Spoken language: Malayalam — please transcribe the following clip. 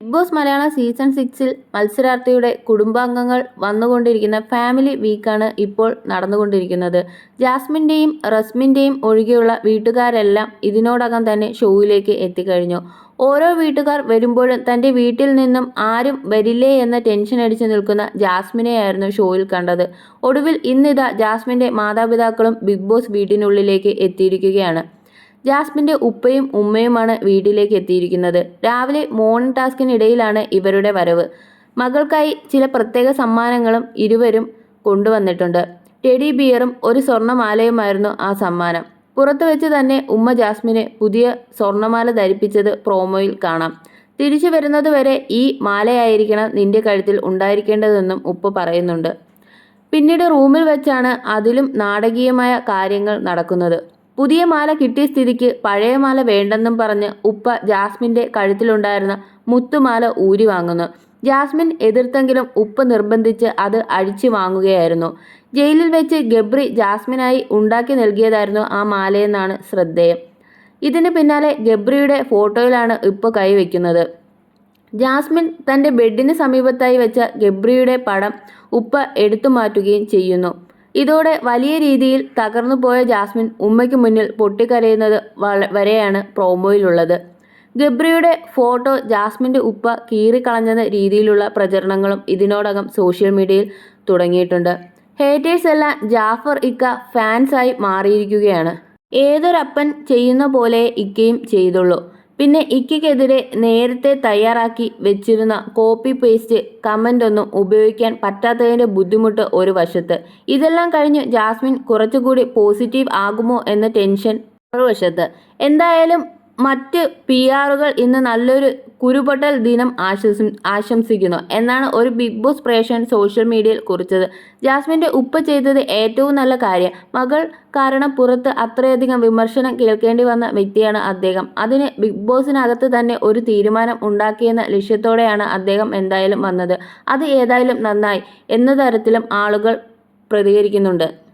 ബിഗ് ബോസ് മലയാളം സീസൺ സിക്സിൽ മത്സരാർത്ഥിയുടെ കുടുംബാംഗങ്ങൾ വന്നുകൊണ്ടിരിക്കുന്ന ഫാമിലി വീക്കാണ് ഇപ്പോൾ നടന്നുകൊണ്ടിരിക്കുന്നത്. ജാസ്മിന്റെയും റസ്മിന്റെയും ഒഴികെയുള്ള വീട്ടുകാരെല്ലാം ഇതിനോടകം തന്നെ ഷോയിലേക്ക് എത്തിക്കഴിഞ്ഞു. ഓരോ വീട്ടുകാർ വരുമ്പോഴും തന്റെ വീട്ടിൽ നിന്നും ആരും വരില്ലേ എന്ന ടെൻഷൻ അടിച്ചു നിൽക്കുന്ന ജാസ്മിനെയായിരുന്നു ഷോയിൽ കണ്ടത്. ഒടുവിൽ ഇന്നിതാ ജാസ്മിന്റെ മാതാപിതാക്കളും ബിഗ് ബോസ് വീട്ടിനുള്ളിലേക്ക് എത്തിയിരിക്കുകയാണ്. ജാസ്മിന്റെ ഉപ്പയും ഉമ്മയുമാണ് വീട്ടിലേക്ക് എത്തിയിരിക്കുന്നത്. രാവിലെ മോർണിംഗ് ടാസ്കിനിടയിലാണ് ഇവരുടെ വരവ്. മകൾക്കായി ചില പ്രത്യേക സമ്മാനങ്ങളും ഇരുവരും കൊണ്ടുവന്നിട്ടുണ്ട്. ടെഡി ബിയറും ഒരു സ്വർണമാലയുമായിരുന്നു ആ സമ്മാനം. പുറത്തു വെച്ച് തന്നെ ഉമ്മ ജാസ്മിനെ പുതിയ സ്വർണമാല ധരിപ്പിച്ചത് പ്രോമോയിൽ കാണാം. തിരിച്ചു വരുന്നതുവരെ ഈ മാലയായിരിക്കണം നിന്റെ കഴുത്തിൽ ഉണ്ടായിരിക്കേണ്ടതെന്നും ഉപ്പ പറയുന്നുണ്ട്. പിന്നീട് റൂമിൽ വെച്ചാണ് അതിലും നാടകീയമായ കാര്യങ്ങൾ നടക്കുന്നത്. പുതിയ മാല കിട്ടിയ സ്ഥിതിക്ക് പഴയ മാല വേണ്ടെന്നും പറഞ്ഞ് ഉപ്പ ജാസ്മിന്റെ കഴുത്തിലുണ്ടായിരുന്ന മുത്തുമാല ഊരി വാങ്ങുന്നു. ജാസ്മിൻ എതിർത്തെങ്കിലും ഉപ്പ് നിർബന്ധിച്ച് അത് അഴിച്ചു വാങ്ങുകയായിരുന്നു. ജയിലിൽ വെച്ച് ഗബ്രി ജാസ്മിനായി ഉണ്ടാക്കി നൽകിയതായിരുന്നു ആ മാലയെന്നാണ് ശ്രദ്ധേയം. ഇതിന് പിന്നാലെ ഗബ്രിയുടെ ഫോട്ടോയിലാണ് ഉപ്പ് കൈവയ്ക്കുന്നത് ജാസ്മിൻ തന്റെ ബെഡിന് സമീപത്തായി വെച്ച ഗബ്രിയുടെ പടം ഉപ്പ എടുത്തു മാറ്റുകയും ചെയ്യുന്നു. ഇതോടെ വലിയ രീതിയിൽ തകർന്നു പോയ ജാസ്മിൻ ഉമ്മയ്ക്ക് മുന്നിൽ പൊട്ടിക്കരയുന്നത് വരെയാണ് പ്രോമോയിലുള്ളത്. ഗബ്രിയുടെ ഫോട്ടോ ജാസ്മിന്റെ ഉപ്പ കീറിക്കളഞ്ഞെന്ന രീതിയിലുള്ള പ്രചരണങ്ങളും ഇതിനോടകം സോഷ്യൽ മീഡിയയിൽ തുടങ്ങിയിട്ടുണ്ട്. ഹേറ്റേഴ്സ് എല്ലാം ജാഫർ ഇക്ക ഫാൻസായി മാറിയിരിക്കുകയാണ്. ഏതൊരപ്പൻ ചെയ്യുന്ന പോലെ ഇക്കയും ചെയ്തുള്ളൂ. പിന്നെ ഇക്കെതിരെ നേരത്തെ തയ്യാറാക്കി വെച്ചിരുന്ന കോപ്പി പേസ്റ്റ് കമന്റ് ഒന്നും ഉപയോഗിക്കാൻ പറ്റാത്തതിന്റെ ബുദ്ധിമുട്ട് ഒരു വശത്ത്. ഇതെല്ലാം കഴിഞ്ഞ് ജാസ്മിൻ കുറച്ചുകൂടി പോസിറ്റീവ് ആകുമോ എന്ന ടെൻഷൻ മറുവശത്ത്. എന്തായാലും മറ്റ് പി ആറുകൾ ഇന്ന് നല്ലൊരു കുരുപൊട്ടൽ ദിനം ആശംസ ആശംസിക്കുന്നു. എന്നാണ് ഒരു ബിഗ് ബോസ് പ്രേഷൻ സോഷ്യൽ മീഡിയയിൽ കുറിച്ചത്. ജാസ്മിന്റെ ഉപ്പ ചെയ്തത് ഏറ്റവും നല്ല കാര്യം. മകൾ കാരണം പുറത്ത് അത്രയധികം വിമർശനം കേൾക്കേണ്ടി വന്ന വ്യക്തിയാണ് അദ്ദേഹം. അതിന് ബിഗ് ബോസിനകത്ത് തന്നെ ഒരു തീരുമാനം ഉണ്ടാക്കിയെന്ന ലക്ഷ്യത്തോടെയാണ് അദ്ദേഹം എന്തായാലും വന്നത്. അത് ഏതായാലും നന്നായി. എന്ന തരത്തിലും ആളുകൾ പ്രതികരിക്കുന്നുണ്ട്.